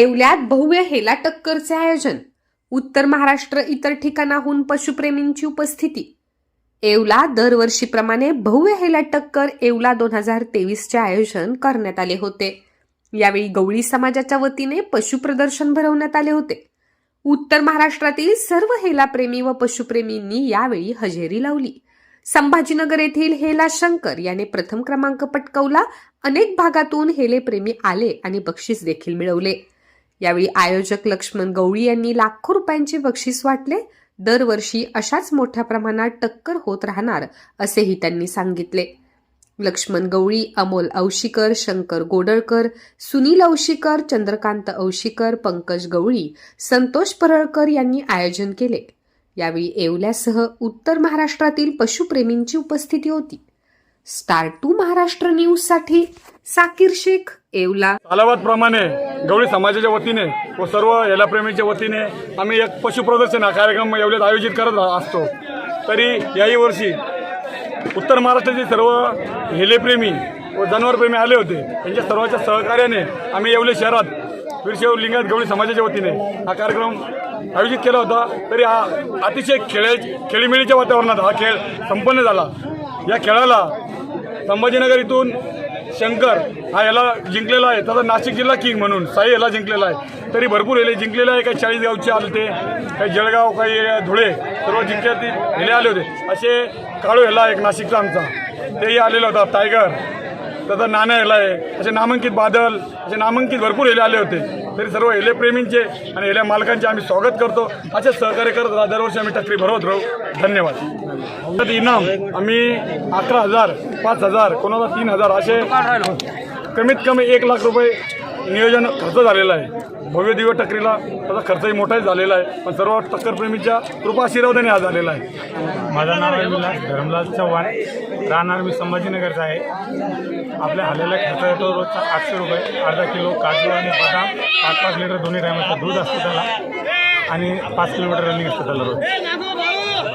येवल्यात भव्य हेला टक्करचे आयोजन. उत्तर महाराष्ट्र इतर ठिकाणाहून पशुप्रेमींची उपस्थिती. येवला दरवर्षीप्रमाणे भव्य हेला टक्कर येवला दोन हजार तेवीसचे आयोजन करण्यात आले होते. यावेळी गवळी समाजाच्या वतीने पशुप्रदर्शन भरवण्यात आले होते. उत्तर महाराष्ट्रातील सर्व हेलाप्रेमी व पशुप्रेमींनी यावेळी हजेरी लावली. संभाजीनगर येथील हेला शंकर याने प्रथम क्रमांक पटकवला. अनेक भागातून हेलेप्रेमी आले आणि बक्षीस देखील मिळवले. यावेळी आयोजक लक्ष्मण गवळी यांनी लाखो रुपयांचे बक्षीस वाटले. दरवर्षी अशाच मोठ्या प्रमाणात टक्कर होत राहणार असेही त्यांनी सांगितले. लक्ष्मण गवळी अमोल औशिकर शंकर गोडळकर सुनील औशिकर चंद्रकांत औशिकर पंकज गवळी संतोष परळकर यांनी आयोजन केले. यावेळी येवल्यासह उत्तर महाराष्ट्रातील पशुप्रेमींची उपस्थिती होती. स्टार टू महाराष्ट्र न्यूजसाठी साकीर शेख येवला. प्रमाणे गवळी समाजाच्या वतीने व सर्व हेलाप्रेमीच्या वतीने आम्ही एक पशुप्रदर्शन हा कार्यक्रम एवढ्यात आयोजित करत असतो. तरी याही वर्षी उत्तर महाराष्ट्राचे सर्व हेलेप्रेमी व जनावरप्रेमी आले होते. त्यांच्या सर्वांच्या सहकार्याने आम्ही येवले शहरात वीरशैव लिंगायत गवळी समाजाच्या वतीने हा कार्यक्रम आयोजित केला होता. तरी हा अतिशय खेळ खेळीमेळीच्या वातावरणात हा खेळ संपन्न झाला. या खेळाला संभाजीनगर इथून शंकर हा याला जिंकलेला आहे. तसं नाशिक जिल्हा किंग म्हणून साई याला जिंकलेला आहे. तरी भरपूर हेले जिंकलेले आहे. काही चाळीस गावचे आले ते काही जळगाव काही धुळे सर्व जिंकल्यातील हेले आले होते. असे काळू हेला एक नाशिकचा आमचा. तेही आलेला होता. टायगर त्याचा नाण्या हेला आहे. असे नामांकित बादल असे नामांकित भरपूर हेले आले होते. तरी सर्व हेले प्रेमींचे आणि हेल्या मालकांचे आम्ही स्वागत करतो. असे सहकार्य करत राहा. दरवर्षी आम्ही टक्करी भरवत राहू. धन्यवाद. तर इनाम. आम्ही अकरा हजार पाच हजार कोणाला तीन हजार असे कमीत कमी एक लाख रुपये नियोजन खर्च झालेला आहे. भव्य दिव्य टकरीला त्याचा खर्चही मोठाच झालेला आहे पण सर्व टक्करप्रेमीच्या कृपा आशीर्वादाने हा झालेला आहे. माझं नाव आहे विलास धरमलाल चव्हाण. राहणार मी संभाजीनगरचा आहे. आपल्या हल्ल्याला खर्च येतो रोजचा आठशे रुपये अर्धा किलो काजू आणि बदाम पाच पाच लिटर दोन्ही टायमाचं दूध असतं त्याला. आणि पाच किलोमीटर रनिंग असतं त्याला रोज.